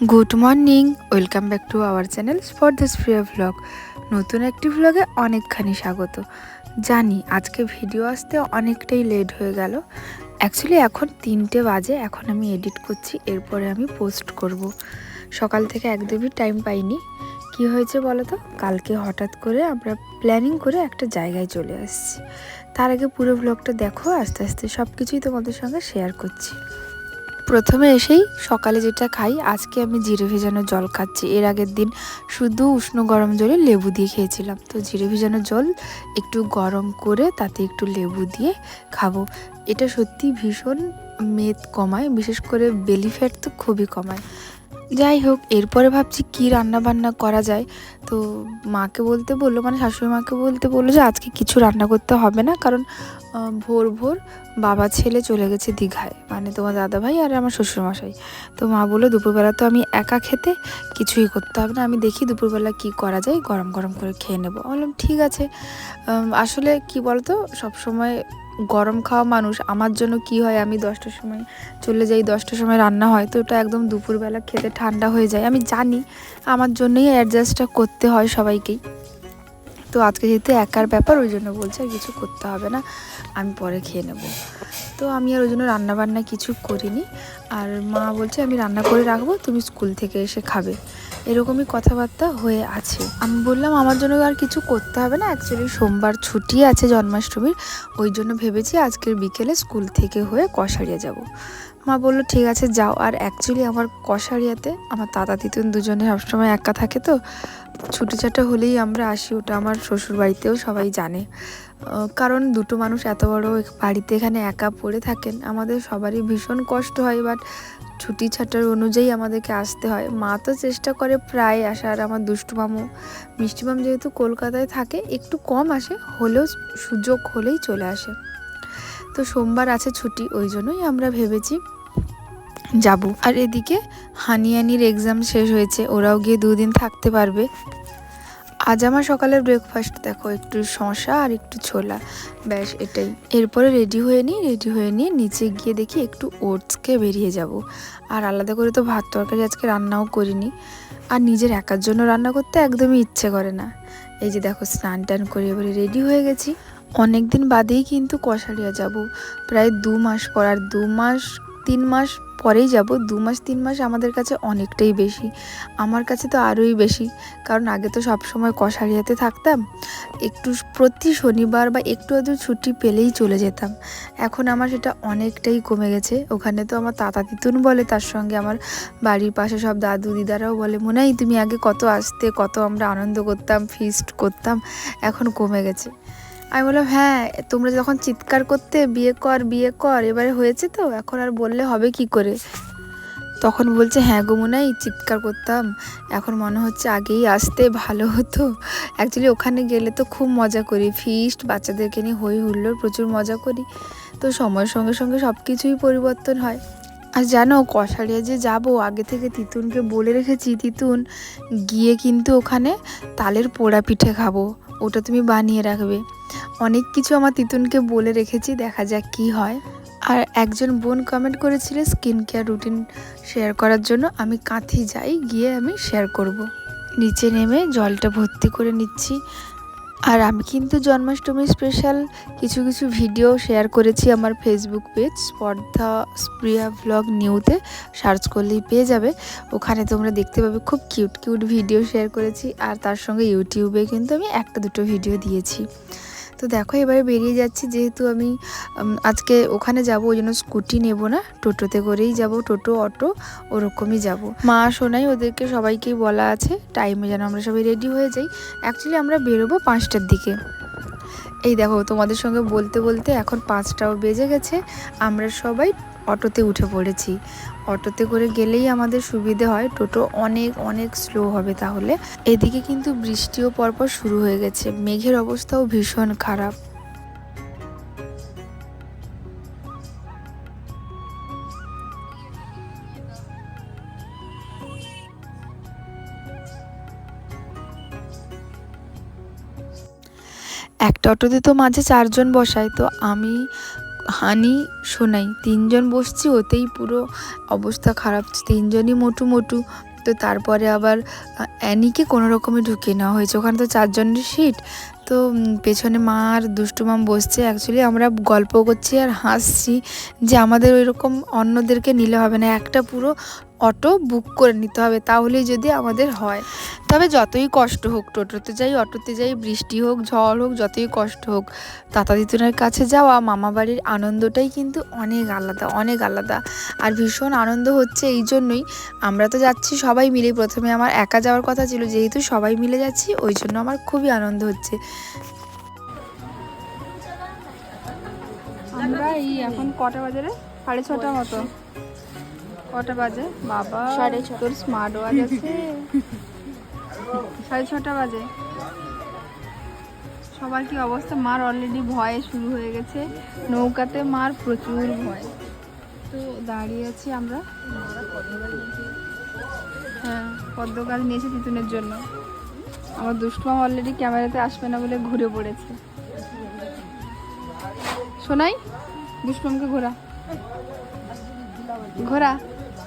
Good morning, welcome back to our channel for this প্রিয় vlog নতুন একটি ভ্লগে অনেকখানি স্বাগত। জানি, আজকে ভিডিও আসতে অনেকটাই লেট হয়ে গেল। অ্যাকচুয়ালি এখন তিনটে বাজে, এখন আমি এডিট করছি, এরপরে আমি পোস্ট করব। সকাল থেকে একদমই টাইম পাইনি। কি হয়েছে বলো তো কালকে হঠাৎ করে আমরা প্ল্যানিং করে একটা জায়গায় চলে আসছি। তার আগে পুরো ভ্লগটা দেখো, আস্তে আস্তে সব কিছুই তোমাদের সঙ্গে শেয়ার করছি। প্রথমে এসেই সকালে যেটা খাই, আজকে আমি জিরে ভেজানো জল খাচ্ছি। এর আগের দিন শুধু উষ্ণ গরম জলে লেবু দিয়ে খেয়েছিলাম। তো জিরে ভেজানো জল একটু গরম করে তাতে একটু লেবু দিয়ে খাব। এটা সত্যি ভীষণ মেদ কমায়, বিশেষ করে বেলি ফ্যাট তো খুবই কমায়। যাই হোক, এরপরে ভাবছি কি রান্না বান্না করা যায়। তো মাকে বলতে বলল মানে শাশুড়ি মাকে বলতে বলল যে, আজকে কিছু রান্না করতে হবে না, কারণ ভোর ভোর বাবা ছেলে চলে গেছে দীঘায় মানে তোমার দাদা ভাই আর আমার শ্বশুরমশাই। তো মা বলল, দুপুরবেলা তো আমি একা খেতে কিছুই করতে হবে না, আমি দেখি দুপুরবেলা কি করা যায়, গরম গরম করে খেয়ে নেব। বললাম, ঠিক আছে। আসলে কি বলতো, সবসময় গরম খাওয়া মানুষ, আমার জন্য কি হয়? আমি দশটার সময় চলে যাই, দশটার সময় রান্না হয়, তো ওটা একদম দুপুরবেলা খেতে ঠান্ডা হয়ে যায়। আমি জানি আমার জন্যই অ্যাডজাস্টটা করতে হয় সবাইকেই। তো আজকে যেহেতু একার ব্যাপার, ওই জন্য বলছে আর কিছু করতে হবে না, আমি পরে খেয়ে নেব। তো আমি আর ওই জন্য রান্নাবান্না কিছু করিনি। আর মা বলছে, আমি রান্না করে রাখব, তুমি স্কুল থেকে এসে খাবে। এরকমই কথাবার্তা হয়ে আছে। আমি বললাম, আমার জন্য আর কিছু করতে হবে না। অ্যাকচুয়ালি সোমবার ছুটি আছে জন্মাষ্টমীর। ওই জন্য ভেবেছি আজকের বিকেলে স্কুল থেকে হয়ে কষারিয়া যাব। মা বলল, ঠিক আছে, যাও। আর অ্যাকচুয়ালি আমার কষারিয়াতে আমার দাদা দিতুন দুজনে সবসময় একা থাকে তো। ছুটি ছাটা হলেই আমরা আসি, ওটা আমার শ্বশুর বাড়িতেও সবাই জানে। কারণ দুটো মানুষ এত বড় বাড়িতে এখানে একা পড়ে থাকেন, আমাদের সবারই ভীষণ কষ্ট হয়। বাট ছুটি ছাটার অনুযায়ী আমাদেরকে আসতে হয়। মা তো চেষ্টা করে প্রায় আসার আমার দুষ্টু মামু, মিষ্টি মাম যেহেতু কলকাতায় থাকে, একটু কম আসে, হলেও সুযোগ হলেই চলে আসে। তো সোমবার আছে ছুটি, ওই জন্যই আমরা ভেবেছি যাব। আর এদিকে হানিয়ানির এক্সাম শেষ হয়েছে, ওরাও গিয়ে দুদিন থাকতে পারবে। আজ আমার সকালের ব্রেকফাস্ট দেখো, একটু শশা আর একটু ছোলা, ব্যাস এটাই। এরপরে রেডি হয়ে নিই রেডি হয়ে নিয়ে নিচে গিয়ে দেখি একটু ওটসকে বেরিয়ে যাব। আর আলাদা করে তো ভাত তরকারি আজকে রান্নাও করিনি। আর নিজের একার জন্য রান্না করতে একদমই ইচ্ছে করে না। এই যে দেখো, স্নান টান করে এবারে রেডি হয়ে গেছি। অনেক দিন বাদেই কিন্তু কষারিয়া যাব। প্রায় দু মাস পর, আর দু মাস, তিন মাস পরেই যাব, দু মাস, তিন মাস আমাদের কাছে অনেকটাই বেশি। আমার কাছে তো আরোই বেশি, কারণ আগে তো সব সময় কষারিয়াতে থাকতাম। একটু প্রতি শনিবার বা একটু আধটু ছুটি পেলেই চলে যেতাম। এখন আমার সেটা অনেকটাই কমে গেছে। ওখানে তো আমার তাতা তিতুন বলে, তার সঙ্গে আমার বাড়ির পাশে সব দাদু দিদারাও বলে মনে হয় তুমি আগে কত আসতে, কত আমরা আনন্দ করতাম ফিস্ট করতাম, এখন কমে গেছে। আমি বললাম হ্যাঁ তোমরা যখন চিৎকার করতে বিয়ে কর বিয়ে কর, এবারে হয়েছে তো, এখন আর বললে হবে কি করে? তখন বলছে হ্যাঁ গো মনাই, চিৎকার করতাম, এখন মনে হচ্ছে আগেই আসতে ভালো হতো। অ্যাকচুয়ালি ওখানে গেলে তো খুব মজা করি ফিস্ট বাচ্চাদেরকে নিয়ে হই হুল্লোড়, প্রচুর মজা করি। তো সময়ের সঙ্গে সঙ্গে সব কিছুই পরিবর্তন হয়। আর জানো কষারিয়া যে যাব, আগে থেকে তিতুনকে বলে রেখেছি, তিতুন, গিয়ে কিন্তু ওখানে তালের পোড়া পিঠে খাব। ওটা তুমি বানিয়ে রাখবে। অনেক কিছু আমার তিতুনকে বলে রেখেছি, দেখা যাক কি হয়। আর একজন বোন কমেন্ট করেছিল স্কিন কেয়ার রুটিন শেয়ার করার জন্য, আমি কাঁথি যাই, গিয়ে আমি শেয়ার করব। নিচে নেমে জলটা ভর্তি করে নিচ্ছি। আর আমি কিন্তু জন্মাষ্টমী স্পেশাল কিছু কিছু ভিডিও শেয়ার করেছি আমার ফেসবুক পেজ স্পর্ধা স্প্রিয়া ব্লগ নিউতে সার্চ করলেই পেয়ে যাবে। ওখানে তোমরা দেখতে পাবে খুব কিউট কিউট ভিডিও শেয়ার করেছি। আর তার সঙ্গে ইউটিউবে কিন্তু আমি একটা দুটো ভিডিও দিয়েছি। তো দেখো, এবারে বেরিয়ে যাচ্ছি, যেহেতু আমি আজকে ওখানে যাব, ওই জন্য স্কুটি নেব না, টোটোতে করেই যাব, টোটো, অটো, ওরকমই যাব। মা শোনাই ওদেরকে সবাইকেই বলা আছে টাইমে যেন আমরা সবাই রেডি হয়ে যাই। অ্যাকচুয়ালি আমরা বেরোবো পাঁচটার দিকে। এই দেখো, তোমাদের সঙ্গে বলতে বলতে এখন পাঁচটাও বেজে গেছে, আমরা সবাই অটোতে উঠে পড়েছি। অটোতে করে গেলেই আমাদের সুবিধে হয়, টোটো অনেক অনেক স্লো হবে তাহলে। এদিকে কিন্তু বৃষ্টিও পরপর শুরু হয়ে গেছে, মেঘের অবস্থাও ভীষণ খারাপ। একটা অটোতে তো মাঝে চারজন বসায়, তো আমি, হানি শোনাই তিনজন বসছি, ওতেই পুরো অবস্থা খারাপ, তিনজনই মোটু মোটু। তো তারপরে আবার অ্যানিকে কোনো রকমে ঢুকিয়ে নেওয়া হয়েছে, ওখানে তো চারজনের সিট। তো পেছনে মা আর দুষ্টু মাম বসছে অ্যাকচুয়ালি আমরা গল্প করছি আর হাসছি যে আমাদের ওই রকম অন্যদেরকে নিলে হবে না, একটা পুরো অটো বুক করে নিতে হবে, তাহলেই যদি আমাদের হয়। তবে যতই কষ্ট হোক, টোটোতে যাই, অটোতে যাই, বৃষ্টি হোক, ঝড় হোক, যতই কষ্ট হোক তাতা দিতুনের কাছে যাওয়া মামা বাড়ির আনন্দটাই কিন্তু অনেক আলাদা অনেক আলাদা। আর ভীষণ আনন্দ হচ্ছে এই জন্যই আমরা তো যাচ্ছি সবাই মিলে। প্রথমে আমার একা যাওয়ার কথা ছিল, যেহেতু সবাই মিলে যাচ্ছি, ওই জন্য আমার খুবই আনন্দ হচ্ছে। আমরা এই এখন কটা বাজে রে? সাড়ে ছটা মতো। কটা বাজে। বাবা সাড়ে ছ। তোর স্মার্ট ওয়াচ আছে। সাড়ে ছটা বাজে। সবার কি অবস্থা? মার অলরেডি ভয়ে শুরু হয়ে গেছে। নৌকাতে মার প্রচুর ভয়। তো দাঁড়িয়ে আছি আমরা। হ্যাঁ পদ্ম গাছ নিয়েছে তিতুনের জন্য। আমার দুষ্টুমাম অলরেডি ক্যামেরাতে আসবে না বলে ঘুরে পড়েছে। শোনাই দুষ্টুমকে ঘোরা। ঘোরা।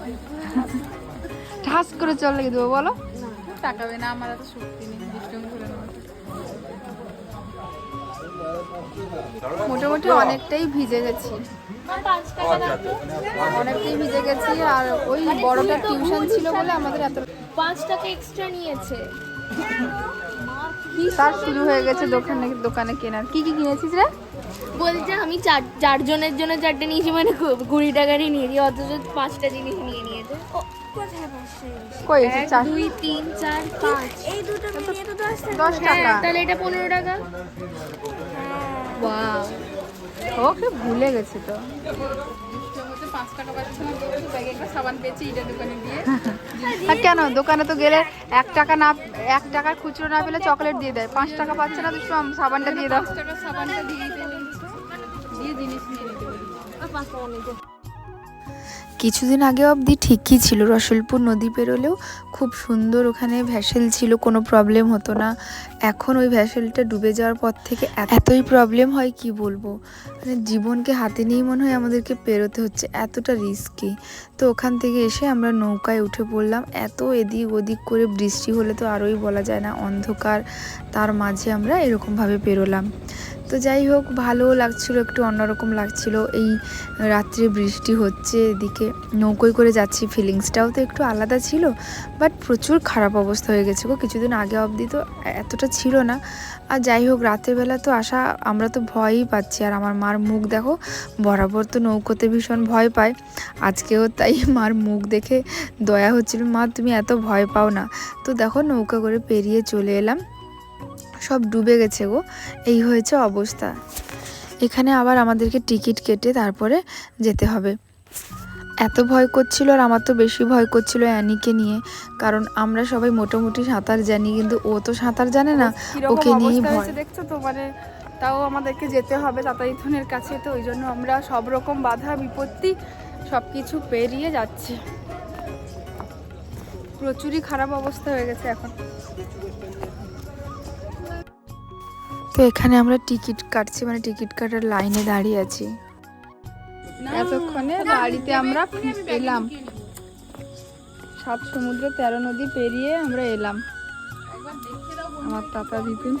ঠাস করে চল লেগে দেবো বলো। টাকাবে না আমার এত শক্তি নেই। মোটামুটি অনেকটাই ভিজে গেছি। অনেকটাই ভিজে গেছি আর ওই বড়টা টিউশন ছিল বলে আমাদের এত পাঁচ টাকা এক্সট্রা নিয়েছে। তার শুরু হয়ে গেছে দোকানে দোকানে কেনার। কি কি কিনেছিস রে? বলছে আমি চার চারজনের জন্য চারটে নিয়েছি মানে কু- কুড়ি টাকারই নিয়েছি অথচ পাঁচটা জিনিস নিয়ে নিয়েছে। কই চার? দুই তিন চার পাঁচ। এই দুটো তো দশ টাকা। দশ টাকা। হ্যাঁ তাহলে এটা পনেরো টাকা। ওয়াও। ওকে ভুলে গেছে তো। কেন দোকানে তো গেলে এক টাকা না এক টাকার খুচরো না পেলে চকলেট দিয়ে দেয়। পাঁচ টাকা পাচ্ছে না তো সাব- সাবানটা দিয়ে কিছুদিন আগে অবধি ঠিকই ছিল রসুলপুর নদী পেরোলেও খুব সুন্দর ওখানে ভ্যাসেল ছিল, কোনো প্রবলেম হতো না। এখন ওই ভ্যাসেলটা ডুবে যাওয়ার পর থেকে এতই প্রবলেম হয়, কি বলব? মানে জীবনকে হাতে নিয়েই মনে হয় আমাদেরকে পেরোতে হচ্ছে, এতটা রিস্কি তো ওখান থেকে এসে আমরা নৌকায় উঠে পড়লাম, এত এদিক ওদিক করে বৃষ্টি হলে তো আরোই বলা যায় না, অন্ধকার। তার মাঝে আমরা এরকমভাবে পেরোলাম। তো যাই হোক ভালোও লাগছিল, একটু অন্যরকম লাগছিল। এই রাত্রে বৃষ্টি হচ্ছে এদিকে, নৌকোয় করে যাচ্ছি ফিলিংসটাও তো একটু আলাদা ছিল বাট প্রচুর খারাপ অবস্থা হয়ে গেছে গো। কিছুদিন আগে অবধি তো এতটা ছিল না। আর যাই হোক, রাতের বেলা তো আসা, আমরা তো ভয়ই পাচ্ছি। আর আমার মার মুখ দেখো, বরাবর তো নৌকোতে ভীষণ ভয় পায়। আজকেও তাই মার মুখ দেখে দয়া হচ্ছিল, মা, তুমি এত ভয় পাও না। তো দেখো, নৌকা করে পেরিয়ে চলে এলাম। সব ডুবে গেছে গো। এই হয়েছে অবস্থা। এখানে আবার আমাদেরকে টিকিট কেটে তারপরে যেতে হবে। এত ভয় করছিল আর আমার তো বেশি ভয় করছিল অ্যানিকে নিয়ে। কারণ আমরা সবাই মোটামুটি সাঁতার জানি কিন্তু ও তো সাঁতার জানে না। ওকে নিয়েই ভয়। দেখছ তো? মানে তাও আমাদেরকে যেতে হবে তাতাইথনের কাছে তো ওই জন্য আমরা সব রকম বাধা বিপত্তি সব কিছু পেরিয়ে যাচ্ছি। প্রচুরই খারাপ অবস্থা হয়ে গেছে এখন। তো এখানে আমরা টিকিট কাটছি মানে টিকিট কাটার লাইনে দাঁড়িয়ে আছি। এতক্ষণে বাড়িতে আমরা এলাম। সাত সমুদ্র তেরো নদী পেরিয়ে আমরা এলাম। আমার তাতা দিতেন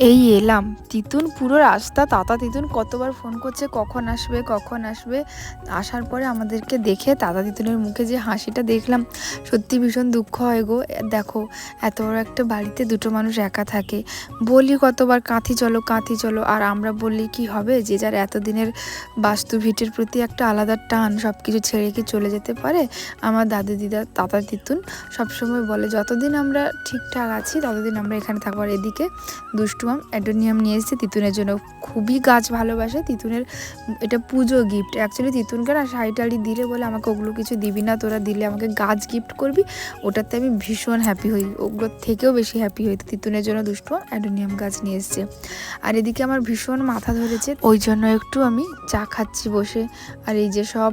এই এলাম। তিতুন পুরো রাস্তা, তাতা তিতুন কতবার ফোন করছে, কখন আসবে কখন আসবে? আসার পরে আমাদেরকে দেখে তাতা তিতুনের মুখে যে হাসিটা দেখলাম, সত্যি ভীষণ দুঃখ হয় গো। দেখো, এত বড় একটা বাড়িতে দুটো মানুষ একা থাকে। বলি কতবার, কাঁথি চলো কাঁথি চলো। আর আমরা বললি কি হবে? যে যার এতদিনের বাস্তু ভিটের প্রতি একটা আলাদা টান সব কিছু ছেড়ে কি চলে যেতে পারে? আমার দাদু দিদা, তাতা তিতুন সবসময় বলে, যতদিন আমরা ঠিকঠাক আছি, ততদিন আমরা এখানে থাকব। আর এদিকে দুষ্টুমাম অ্যাডোনিয়াম নিয়ে এসেছে, তিতুনের জন্য খুবই গাছ ভালোবাসে। তিতুনের এটা পুজো গিফট অ্যাকচুয়ালি তিতুনকে না শাড়ি দিলে বলে আমাকে ওগুলো কিছু দিবি না, তোরা দিলে আমাকে গাছ গিফট করবি। ওটাতে আমি ভীষণ হ্যাপি হই, ওগুলোর থেকেও বেশি হ্যাপি হই। তিতুনের জন্য দুষ্টু অ্যাডোনিয়াম গাছ নিয়ে এসছে। আর এদিকে আমার ভীষণ মাথা ধরেছে, ওই জন্য একটু আমি চা খাচ্ছি বসে। আর এই যে সব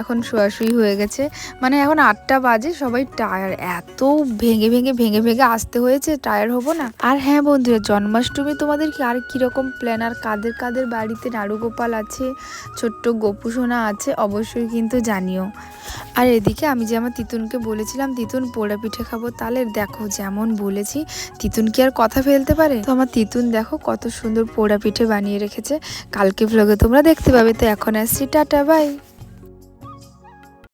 এখন শোয়াশুই হয়ে গেছে। মানে এখন আটটা বাজে, সবাই টায়ার। এত ভেঙে ভেঙে ভেঙে ভেঙে আসতে হয়েছে, টায়ার হব না। আর হ্যাঁ বন্ধুরা জন্মাষ্টমী জন্মাষ্টমী তোমাদের কি আর কীরকম প্ল্যান আর কাদের কাদের বাড়িতে নাড়ুগোপাল আছে, ছোট্ট গোপু সোনা আছে, অবশ্যই কিন্তু জানিও। আর এদিকে আমি যে আমার তিতুনকে বলেছিলাম, তিতুন পোড়া পিঠে খাব তাহলে দেখো যেমন বলেছি, তিতুন কি আর কথা ফেলতে পারে? তো আমার তিতুন দেখো কত সুন্দর পোড়া পিঠে বানিয়ে রেখেছে। কালকে ভ্লগে তোমরা দেখতে পাবে। তো এখন আসছি, টাটা বাই